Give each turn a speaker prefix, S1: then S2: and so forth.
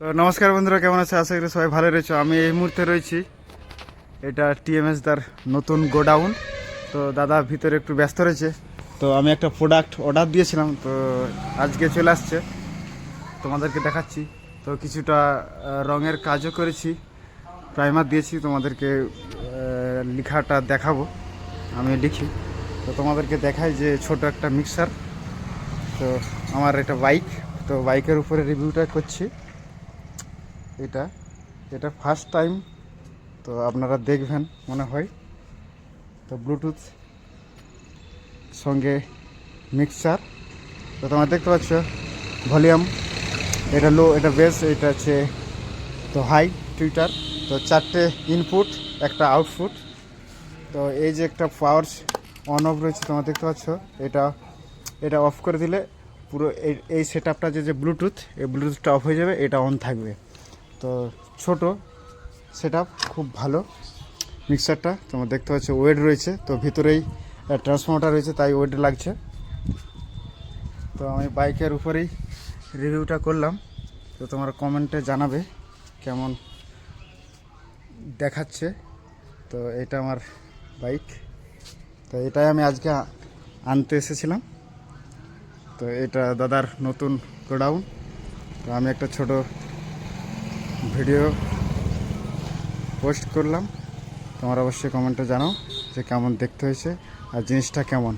S1: তো নমস্কার বন্ধুরা, কেমন আছে? আশা করি সবাই ভালো রয়েছে। আমি এই মুহূর্তে রয়েছি। এটা টিএমএস দার নতুন গোডাউন। তো দাদা ভিতরে একটু ব্যস্ত রয়েছে। তো আমি একটা প্রোডাক্ট অর্ডার দিয়েছিলাম, তো আজকে চলে আসছে। তোমাদেরকে দেখাচ্ছি। তো কিছুটা রঙের কাজও করেছি। প্রাইমার দিয়েছি, তোমাদেরকে লেখাটা দেখাবো। আমি লিখি। তো তোমাদেরকে দেখাই যে ছোট একটা মিক্সার তো আমার এটা বাইক তো বাইকের উপরে রিভিউটা করছি। এটা। এটা ফার্স্ট টাইম তো আপনারা দেখবেন, মনে হয়। তো ব্লুটুথ সঙ্গে মিক্সচার তো তোমরা দেখতে পাচ্ছ ভলিউম এটা লো এটা বেস এটা হচ্ছে তো হাই টুইটার তো চারটে ইনপুট একটা আউটপুট তো এই যে একটা পাওয়ার অন অফ রয়েছে, তোমরা দেখতে পাচ্ছ, এটা এটা অফ করে দিলে পুরো এই সেট আপটা যে ব্লুটুথ এই ব্লুটুথটা অফ হয়ে যাবে, এটা অন থাকবে। তো ছোট সেট খুব ভালো। মিক্সারটা তোমার দেখতে পাচ্ছ ওয়েট রয়েছে। তো ভিতরেই ট্রান্সফর্মারটা রয়েছে, তাই ওয়েট লাগছে। তো আমি বাইকের উপরেই রিভিউটা করলাম। তো তোমার কমেন্টে জানাবে কেমন দেখাচ্ছে। তো এটা আমার বাইক তো এটাই আমি আজকে আনতে এসেছিলাম। তো এটা দাদার নতুন গোডাউন তো আমি একটা ছোট ভিডিও পোস্ট করলাম। তোমার অবশ্যই কমেন্টে জানাও যে কেমন দেখতে হয়েছে আর জিনিসটা কেমন।